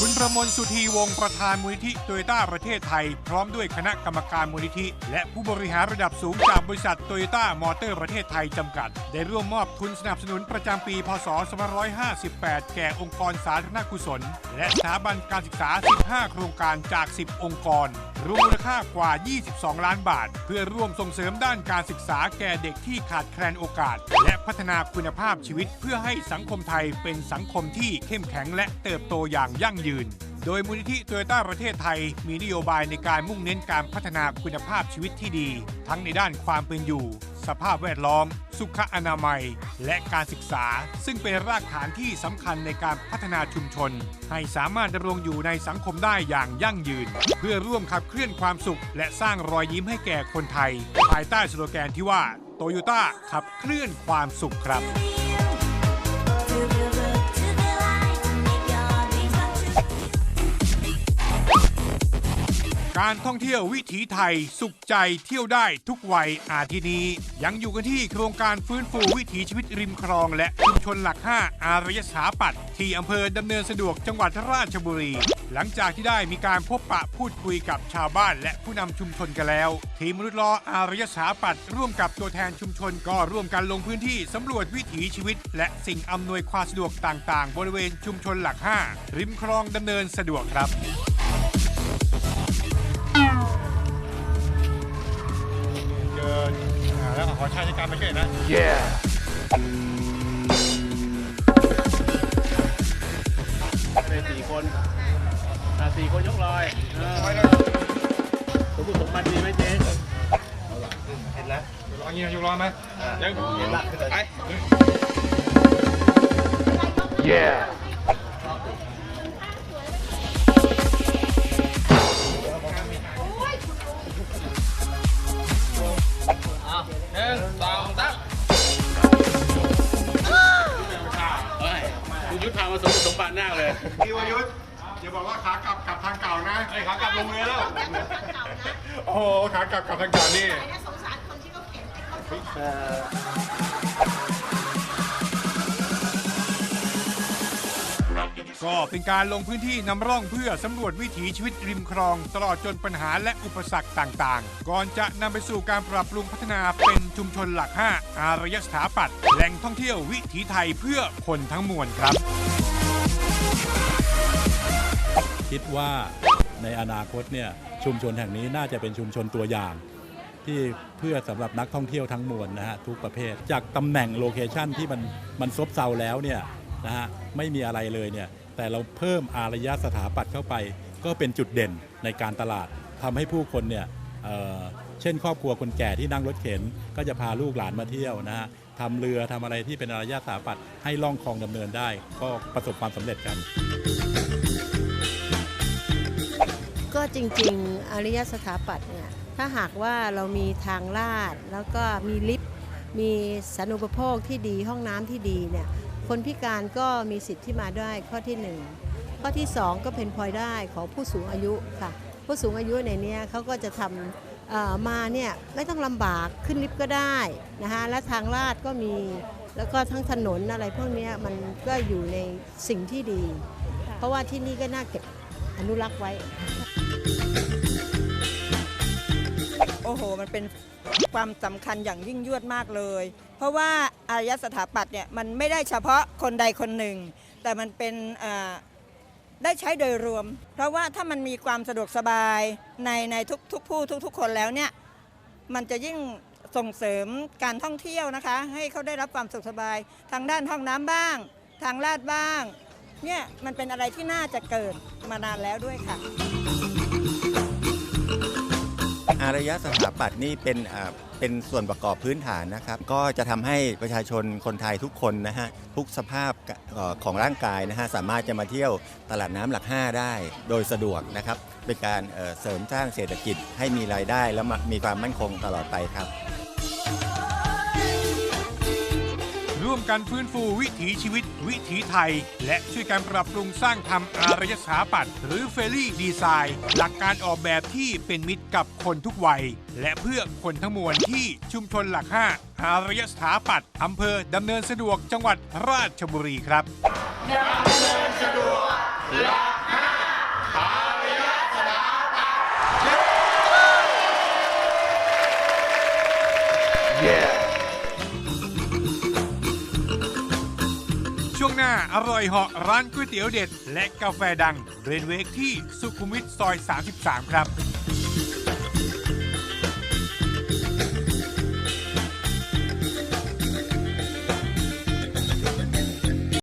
คุณประมลสุธีวงศ์ประธานมูลนิธิโตโยต้าประเทศไทย พร้อมด้วยคณะกรรมการมูลนิธิ และผู้บริหารระดับสูงจากบริษัทโตโยต้ามอเตอร์ประเทศไทย จำกัด ได้ร่วมมอบทุนสนับสนุนประจำปี พศ 2558 แก่องค์กรสาธารณกุศล และสถาบันการศึกษา 15 โครงการจาก 10 องค์กร รวมมูลค่ากว่า 22 ล้านบาท เพื่อร่วมส่งเสริมด้านการศึกษาแก่เด็กที่ขาดแคลนโอกาส และพัฒนาคุณภาพชีวิตเพื่อให้สังคมไทยเป็นสังคมที่เข้มแข็งและเติบโตอย่างยั่งยืน โดยมูลนิธิโตโยต้าประเทศไทย มีนโยบายในการมุ่งเน้นการพัฒนาคุณภาพชีวิตที่ดี ทั้งในด้านความเป็นอยู่ สภาพแวดล้อม สุขอนามัย และการศึกษา ซึ่งเป็นรากฐานที่สำคัญในการพัฒนาชุมชน ให้สามารถดำรงอยู่ในสังคมได้อย่างยั่งยืน เพื่อร่วมขับเคลื่อนความสุข และสร้างรอยยิ้มให้แก่คนไทย ภายใต้สโลแกนที่ว่าโตโยต้าขับเคลื่อนความสุขครับ การท่องเที่ยววิถีไทยสุขใจเที่ยวได้ทุกวัยอาทิตย์นี้ ยังอยู่กันที่โครงการฟื้นฟูวิถีชีวิตริมคลอง และชุมชนหลัก 5 อารยสถาปัตย์ที่อำเภอดำเนินสะดวกจังหวัดราชบุรี หลังจากที่ได้มีการพบปะพูดคุยกับชาวบ้านและผู้นำชุมชนกันแล้ว ทีมมนุษย์ล้ออารยสถาปัตย์ร่วมกับตัวแทนชุมชนก็ร่วมกันลงพื้นที่สำรวจวิถีชีวิต และสิ่งอำนวยความสะดวกต่าง ๆ บริเวณชุมชนหลัก 5 ริมคลองดำเนินสะดวกครับ อ่าแล้วขอชาติการมาช่วยนะเป็นสี่คนอ่าสี่คนยกลอยเออสมบูรณ์สมบัติดีไหมเจ๊เห็นแล้วรอเงี้ยอยู่รอไหมยังเห็นละไปเมาสมบูรณ์สมบัติหน้าเลยพี่วยุทธ์อย่าบอกว่าขากลับกลับทางเก่านะไอ้ขากลับลงเรือแล้วโอ้โหขากลับกลับทางเก่านี่ ก็เป็นการลงพื้นที่นำร่องเพื่อสำรวจวิถีชีวิตริมคลอง ตลอดจนปัญหาและอุปสรรคต่างๆ ก่อนจะนำไปสู่การปรับปรุงพัฒนาเป็นชุมชนหลัก 5 อารยสถาปัตย์แหล่งท่องเที่ยววิถีไทยเพื่อคนทั้งมวลครับ คิดว่าในอนาคตเนี่ยชุมชนแห่งนี้น่าจะเป็นชุมชนตัวอย่างที่เพื่อสำหรับนักท่องเที่ยวทั้งมวลนะฮะทุกประเภท จากตำแหน่งโลเคชันที่มันมันซบเซาแล้วเนี่ยนะฮะไม่มีอะไรเลยเนี่ย แต่เราเพิ่มอารยสถาปัตย์เข้าไป ก็เป็นจุดเด่นในการตลาดทำให้ผู้คนเนี่ยเเช่น ครอบครัวคนแก่ที่นั่งรถเข็น ก็จะพาลูกหลานมาเที่ยวนะฮะทำเรือทำอะไรที่เป็นอารยสถาปัตย์ให้ล่องคลองดำเนินได้ ก็ประสบความสำเร็จกัน ก็จริงๆอารยสถาปัตย์เนี่ยถ้าหากว่าเรามีทางลาดแล้วก็มีลิฟต์มีสาธารณูปโภคที่ดีห้องน้ำที่ดีเนี่ย คนพิการก็มีสิทธิ์ที่มาได้ข้อที่หนึ่งข้อที่สองก็เป็นพลอยได้ของผู้สูงอายุค่ะ ผู้สูงอายุในนี้เขาก็จะทำมาเนี่ยไม่ต้องลำบากขึ้นลิฟต์ก็ได้นะคะและทางลาดก็มีแล้วก็ทั้งถนนอะไรพวกนี้มันก็อยู่ในสิ่งที่ดี เพราะว่าที่นี่ก็น่าเก็บอนุรักษ์ไว้ โอ้โห มันเป็นความสำคัญอย่างยิ่งยวดมากเลย ราะว่าอารยสถาปัตย์เนี่ยมันไม่ได้เฉพาะคนใดคนหนึ่ง แต่มันเป็นได้ใช้โดยรวม เพราะว่าถ้ามันมีความสะดวกสบายในในทุกทุกผู้ทุกทุกคนแล้วเนี่ยมันจะยิ่งส่งเสริมการท่องเที่ยวนะคะ ให้เขาได้รับความสุขสบาย ทางด้านห้องน้ำบ้าง ทางลาดบ้างเนี่ยมันเป็นอะไรที่น่าจะเกิดมานานแล้วด้วยค่ะ อารยสถาปัตย์นี่เป็นเป็นส่วนประกอบพื้นฐานนะครับ ก็จะทำให้ประชาชนคนไทยทุกคนนะฮะทุกสภาพของร่างกายนะฮะสามารถจะมาเที่ยวตลาดน้ำหลัก 5 ได้โดยสะดวกนะครับเป็นการเอ่อเสริมสร้างเศรษฐกิจให้มีรายได้และมีความมั่นคงตลอดไปครับ ร่วมกันฟื้นฟูวิถีชีวิต วิถีไทย และช่วยกันปรับปรุงสร้างทำอารยสถาปัตย์หรือเฟรี่ดีไซน์ หลักการออกแบบที่เป็นมิตรกับคนทุกวัย และเพื่อคนทั้งมวลที่ชุมชนหลัก 5 อารยสถาปัตย์อำเภอดำเนินสะดวกจังหวัดราชบุรีครับช่วงหน้า อร่อยเหาะร้านก๋วยเตี๋ยวเด็ด และกาแฟดังเรนเวกที่สุขุมวิทซอย 33 ครับ